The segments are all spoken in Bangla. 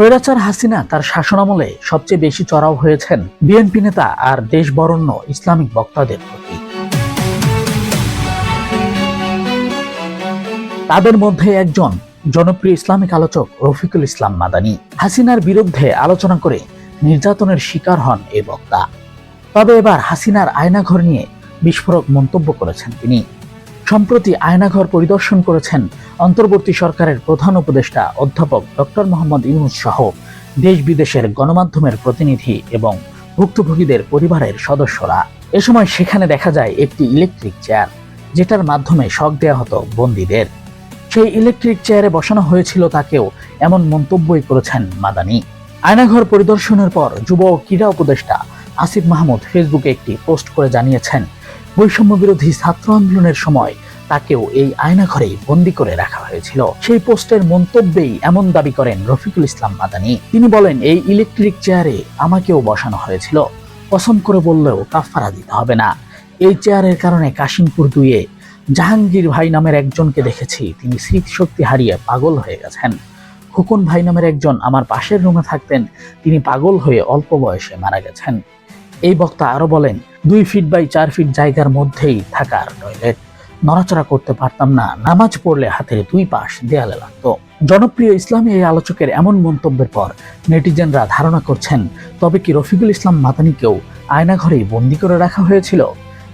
স্বৈরাচার হাসিনা তার শাসনামলে সবচেয়ে বেশি চড়াও হয়েছেন বিএনপি নেতা আর দেশ বরণ্য ইসলামিক বক্তাদের প্রতি। তাদের মধ্যে একজন জনপ্রিয় ইসলামিক আলোচক রফিকুল ইসলাম মাদানী। হাসিনার বিরুদ্ধে আলোচনা করে নির্যাতনের শিকার হন এই বক্তা। তবে এবার হাসিনার আয়নাঘর নিয়ে বিস্ফোরক মন্তব্য করেছেন তিনি। সম্প্রতি আয়নাঘর পরিদর্শন করেছেন অন্তর্বর্তী সরকারের প্রধান উপদেষ্টা অধ্যাপক ডক্টর মোহাম্মদ ইউনুস সহ দেশ বিদেশের গণমাধ্যমের প্রতিনিধি এবং ভুক্তভোগীদের পরিবারের সদস্যরা। এ সময় সেখানে দেখা যায় একটি ইলেকট্রিক চেয়ার, যেটার মাধ্যমে শক দেওয়া হতো বন্দীদের। সেই ইলেকট্রিক চেয়ারে বসানো হয়েছিল তাকেও এমন মন্তব্যই করেছেন মাদানি। আয়নাঘর পরিদর্শনের পর যুব ও ক্রীড়া উপদেষ্টা আসিফ মাহমুদ ফেসবুকে একটি পোস্ট করে জানিয়েছেন বৈষম্য বিরোধী ছাত্র আন্দোলনের সময় তাকেও এই আয়নাঘরেই বন্দি করে রাখা হয়েছিল। সেই পোস্টের মন্তব্যেই এমন দাবি করেন রফিকুল ইসলাম মাদানি। তিনি বলেন, এই ইলেকট্রিক চেয়ারে আমাকেও বসানো হয়েছিল। পছন্দ করে বললেও কাফারা দিতে হবে না। এই চেয়ারের কারণে কাশিমপুর দুইয়ে জাহাঙ্গীর ভাই নামের একজনকে দেখেছি। তিনি স্মৃতিশক্তি হারিয়ে পাগল হয়ে গেছেন। খোকন ভাই নামের একজন আমার পাশের রুমে থাকতেন। তিনি পাগল হয়ে অল্প বয়সে মারা গেছেন। এই বক্তা আরও বলেন, দুই ফিট বাই চার ফিট জায়গার মধ্যেই থাকার টয়লেট নড়াচড়া করতে পারতাম না, নামাজ পড়লে হাতের দুই পাশ দেয়ালে লাগতো। জনপ্রিয় ইসলামী এই আলোচকের এমন মন্তব্যের পর নেটিজেনরা ধারণা করছেন, তবে কি রফিকুল ইসলাম মাদানিকেও আয়নাঘরেই বন্দি করে রাখা হয়েছিল?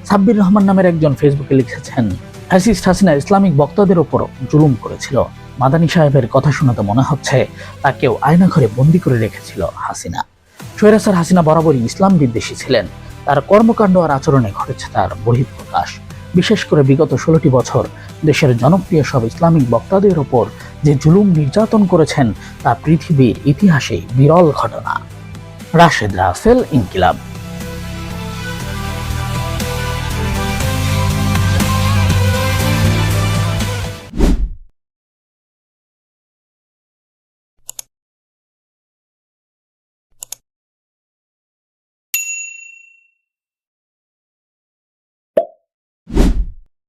সাব্বির রহমান নামের একজন ফেসবুকে লিখেছেন ফ্যাসিস্ট হাসিনা ইসলামিক বক্তাদের ওপর জুলুম করেছিল। মাদানী সাহেবের কথা শোনাতে মনে হচ্ছে, তাকেও আয়নাঘরে বন্দি করে রেখেছিল হাসিনা। সৈরাসার হাসিনা বরাবরই ইসলাম বিদ্বেষী ছিলেন। তার কর্মকাণ্ড আর আচরণে ঘটেছে তার বহিঃপ্রকাশ। বিশেষ করে বিগত ষোলোটি বছর দেশের জনপ্রিয় সব ইসলামিক বক্তাদের ওপর যে জুলুম নির্যাতন করেছেন, তা পৃথিবীর ইতিহাসে বিরল ঘটনা। রাশেদ রাফেল ইনকিলাব।